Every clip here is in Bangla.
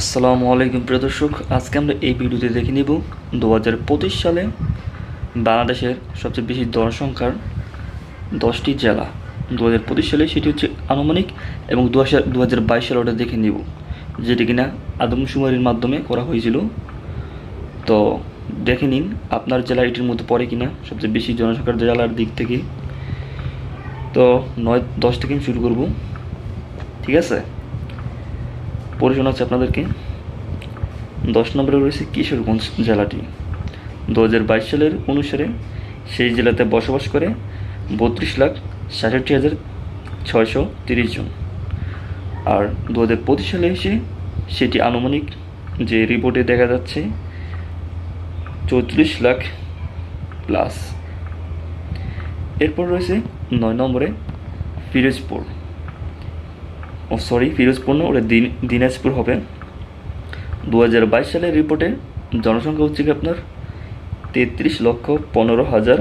আসসালামু আলাইকুম প্রিয় দর্শক, আজকে আমরা এই ভিডিওতে দেখে নিব দু হাজার পঁচিশ সালে বাংলাদেশের সবচেয়ে বেশি জনসংখ্যার দশটি জেলা। দু হাজার পঁচিশ সালে সেটি হচ্ছে আনুমানিক এবং দু হাজার দু সালে ওটা দেখে নিব, যেটি কিনা আদমশুমারির মাধ্যমে করা হয়েছিল। তো দেখে নিন, আপনার জেলা এটির মধ্যে পড়ে কিনা সবচেয়ে বেশি জনসংখ্যার জেলার দিক থেকে। তো নয় দশ থেকে আমি শুরু করব, ঠিক আছে? পড়ে শোনাচ্ছি আপনাদেরকে। দশ নম্বরে রয়েছে কিশোরগঞ্জ জেলাটি। দু হাজার বাইশ সালের অনুসারে সেই জেলাতে বসবাস করে বত্রিশ লাখ সাতষট্টি হাজার ছয়শো তিরিশ জন। আর দু হাজার পঁচিশ সালে এসে সেটি আনুমানিক যে রিপোর্টে দেখা যাচ্ছে, চৌত্রিশ লাখ প্লাস। এরপর রয়েছে নয় নম্বরে ফিরোজপুর। ও সরি ফিরোজপুর না ওটা দিন, দিনাজপুর হবে। দু হাজার বাইশ সালের রিপোর্টে জনসংখ্যা হচ্ছে কি আপনার? তেত্রিশ লক্ষ পনেরো হাজার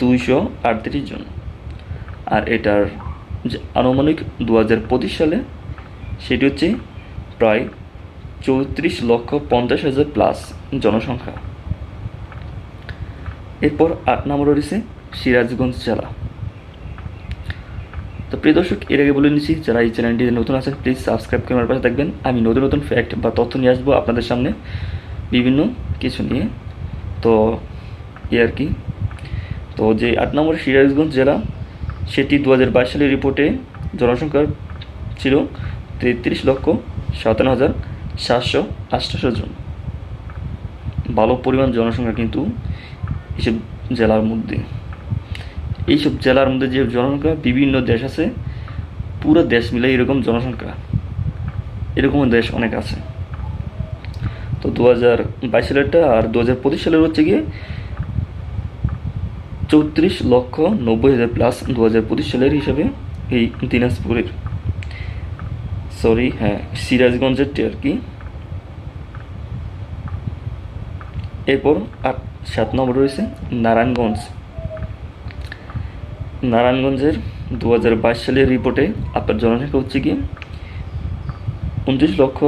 দুইশো আটত্রিশ জন। আর এটার যে আনুমানিক দু হাজার পঁচিশ সালে, সেটি হচ্ছে প্রায় চৌত্রিশ লক্ষ পঞ্চাশ হাজার প্লাস জনসংখ্যা। এরপর আট নম্বর রয়েছে সিরাজগঞ্জ জেলা। তো প্রিয় দর্শক, এর আগে বলে নিচ্ছি, যারা এই চ্যানেলটি নতুন আছেন প্লিজ সাবস্ক্রাইব করে আমার পাশে থাকবেন। আমি নতুন নতুন ফ্যাক্ট বা তথ্য নিয়ে আসব আপনাদের সামনে, বিভিন্ন কিছু নিয়ে। তো, এ আর কি। তো যে আট নম্বর সিরাজগঞ্জ জেলা, সেটি দু হাজার বাইশ সালের রিপোর্টে জনসংখ্যা ছিল তেত্রিশ লক্ষ সাতান্ন হাজার সাতশো আটাশো জন। ভালো পরিমাণ জনসংখ্যা কিন্তু এসব জেলার মধ্যে। এইসব জেলার মধ্যে যে জনসংখ্যা বিভিন্ন দেশ আছে, পুরো দেশ মিলে এরকম জনসংখ্যা। এরকম দেশ অনেক আছে। তো দু হাজার বাইশ সালেরটা আর দু হাজার পঁচিশ সালের হচ্ছে গিয়ে চৌত্রিশ লক্ষ নব্বই হাজার প্লাস দু হাজার পঁচিশ সালের হিসাবে এই দিনাজপুরের। সরি হ্যাঁ সিরাজগঞ্জের সিরাজগঞ্জেরটি আর কি। এরপর আট, সাত নম্বর রয়েছে নারায়ণগঞ্জ। নারায়ণগঞ্জের দু হাজার বাইশ সালের রিপোর্টে আপনার জনসংখ্যা হচ্ছে কি? উনত্রিশ লক্ষ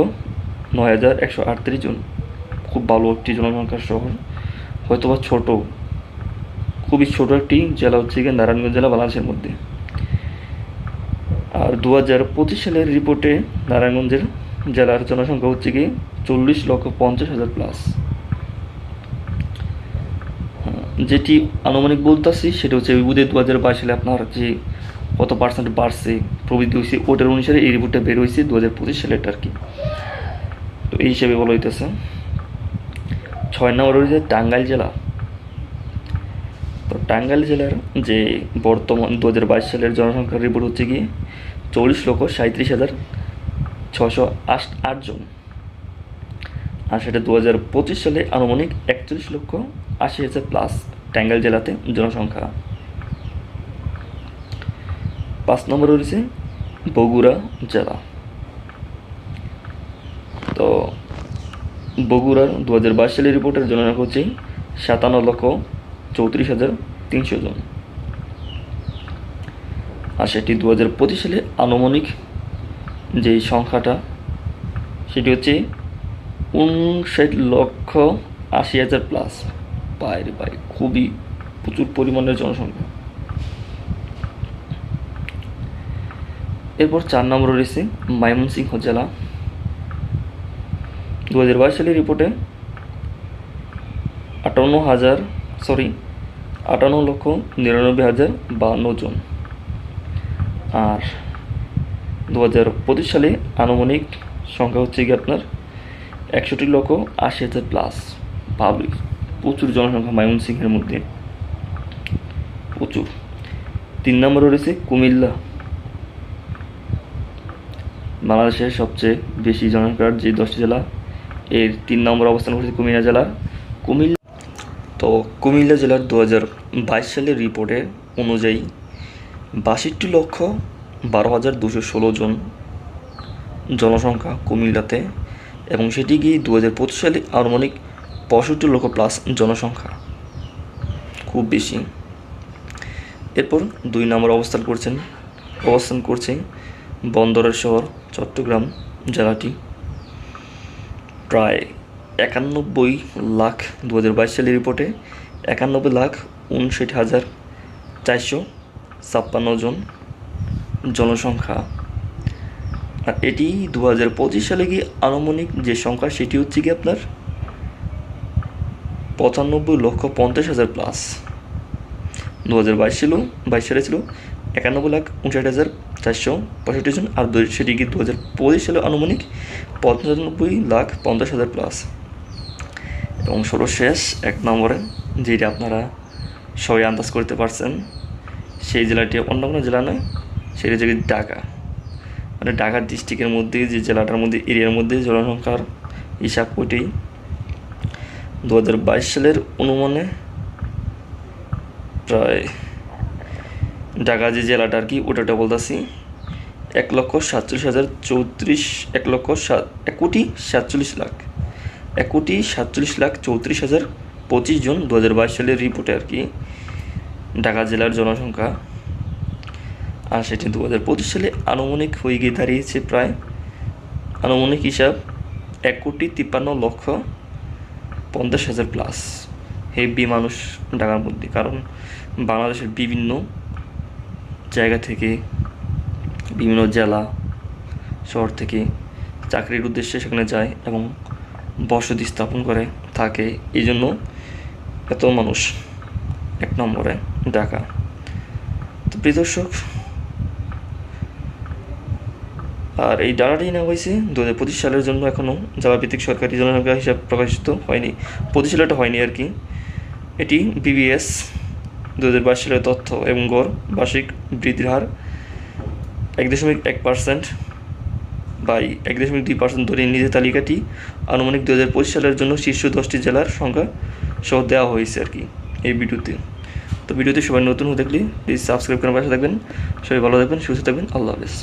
নয় হাজার একশো আটত্রিশ জন। খুব ভালো একটি জনসংখ্যার শহর হয়তোবা ছোট। খুবই ছোট একটি জেলা হচ্ছে গিয়ে নারায়ণগঞ্জ জেলা বাংলাদেশের মধ্যে। আর দু হাজার পঁচিশ সালের রিপোর্টে নারায়ণগঞ্জের জেলার জনসংখ্যা হচ্ছে কি চল্লিশ লক্ষ পঞ্চাশ হাজার প্লাস। যেটি আনুমানিক বলতেছি, সেটা হচ্ছে উদয় দু হাজার বাইশ সালে আপনার যে কত পার্সেন্ট বাড়ছে, প্রবৃদ্ধি হয়েছে ওটার অনুসারে এই রিপোর্টটা বের হয়েছে দু হাজার পঁচিশ সালেরটা আর কি তো এই হিসেবে বলা হইতেছে। ছয় নম্বর রয়েছে টাঙ্গাইল জেলা। তো টাঙ্গাইল জেলার যে বর্তমান দু হাজার বাইশ সালের জনসংখ্যার রিপোর্ট হচ্ছে কি চল্লিশ লক্ষ সাঁত্রিশ হাজার ছশো আট আটজন। আর সেটা দু হাজার পঁচিশ সালে আনুমানিক একচল্লিশ লক্ষ আশি হাজার প্লাস টাঙ্গাইল জেলাতে জনসংখ্যা। পাঁচ নম্বর রয়েছে বগুড়া জেলা। তো বগুড়ার দু হাজার বাইশ সালের রিপোর্টের জনসংখ্যা হচ্ছে সাতান্ন লক্ষ চৌত্রিশ হাজার তিনশো জন। আর সেটি দু হাজার পঁচিশ সালে আনুমানিক যে সংখ্যাটা, সেটি হচ্ছে উনষাট লক্ষ আশি হাজার প্লাস বাইরে বাইরে খুবই প্রচুর পরিমাণের জনসংখ্যা। এরপর চার নম্বর রয়েছে ময়মনসিংহ জেলা। দু হাজার বাইশ সালের রিপোর্টে আটান্ন হাজার, সরি, আটান্ন লক্ষ নিরানব্বই হাজার বান্ন জন। আর দু হাজার পঁচিশ সালে আনুমানিক সংখ্যা হচ্ছে কি আপনার? একষট্টি লক্ষ আশি হাজার প্লাস পাবলিক প্রচুর জনসংখ্যা ময়মনসিংহের মধ্যে। প্রচুর। তিন নম্বরে রয়েছে কুমিল্লা। বাংলাদেশের সবচেয়ে বেশি জনসংখ্যার যে দশটি জেলা, এর তিন নম্বর অবস্থান করেছে কুমিল্লা জেলা কুমিল্লা। তো কুমিল্লা জেলার দু হাজার বাইশ সালের রিপোর্টে অনুযায়ী বাষট্টি লক্ষ বারো হাজার দুশো ষোলো জন জনসংখ্যা কুমিল্লাতে, এবং সেটি গিয়ে দু হাজার পঁচিশ সালে আনুমানিক পঁয়ষট্টি লক্ষ প্লাস জনসংখ্যা। খুব বেশি। এরপর দুই নম্বর অবস্থান করছেন, অবস্থান করছে বন্দরের শহর চট্টগ্রাম জেলাটি। প্রায় একানব্বই লাখ দু হাজার বাইশ সালের রিপোর্টে একানব্বই লাখ উনষাট হাজার চারশো ছাপ্পান্ন জন জনসংখ্যা। আর এটি দু হাজার পঁচিশ সালে গিয়ে আনুমানিক যে সংখ্যা, সেটি হচ্ছে কি আপনার পঁচানব্বই লক্ষ পঞ্চাশ হাজার প্লাস দু হাজার বাইশ ছিল, বাইশ সালে ছিল, একানব্বই লাখ উনষাট হাজার চারশো পঁয়ষট্টি জন। আর সেটি কি দু হাজার পঁচিশ সালে আনুমানিক? পঁচানব্বই লাখ পঞ্চাশ হাজার প্লাস এবং সর্বশেষ এক নম্বরে, যেটা আপনারা সবাই আন্দাজ করতে পারছেন, সেই জেলাটি অন্য কোনো জেলা নয়, সেটি হচ্ছে ঢাকা। মানে ঢাকা ডিস্ট্রিক্টের মধ্যে, যে জেলাটার মধ্যে এরিয়ার মধ্যে জনসংখ্যার হিসাব ওইটাই। দু হাজার বাইশ সালের অনুমানে প্রায় ঢাকা যে জেলাটা আর কি ওটাটা বলতেছি এক লক্ষ সাতচল্লিশ হাজার চৌত্রিশ, এক লক্ষ সাত, এক কোটি সাতচল্লিশ লাখ। এক কোটি সাতচল্লিশ লাখ চৌত্রিশ হাজার পঁচিশ জন দু হাজার বাইশ সালের রিপোর্টে আর কি ঢাকা জেলার জনসংখ্যা। আর সেটি দু হাজার পঁচিশ সালে আনুমানিক হয়ে গিয়ে দাঁড়িয়েছে প্রায়, আনুমানিক হিসাব এক কোটি তিপ্পান্ন লক্ষ পঞ্চাশ হাজার প্লাস হেভি মানুষ ঢাকার মধ্যে। কারণ বাংলাদেশের বিভিন্ন জায়গা থেকে, বিভিন্ন জেলা, শহর থেকে চাকরির উদ্দেশ্যে সেখানে যায় এবং বসতি স্থাপন করে, থাকে। এই জন্য এত মানুষ এক নম্বরে ঢাকা। তো প্রিয় দর্শক আর এই ডাটাটি নেওয়া হয়েছে দু হাজার পঁচিশ সালের জন্য এখনও জেলাভিত্তিক সরকারি জনসংখ্যা হিসাব প্রকাশিত হয়নি, পঁচিশ হয়নি আর কি। এটি বিবিএস দু হাজার বাইশ সালের তথ্য এবং গড়, বার্ষিক বৃদ্ধির হার এক দশমিক এক পার্সেন্ট বাই এক দশমিক দুই পার্সেন্ট ধরে নিজের তালিকাটি আনুমানিক দু হাজার পঁচিশ সালের জন্য শীর্ষ দশটি জেলার সংখ্যা সহ দেওয়া হয়েছে আর কি এই ভিডিওতে। তো ভিডিওতে সবাই নতুন হয়ে দেখলে প্লিজ সাবস্ক্রাইব করার পাশে থাকবেন। সবাই ভালো থাকবেন, সুস্থ থাকবেন, আল্লাহ হাফেজ।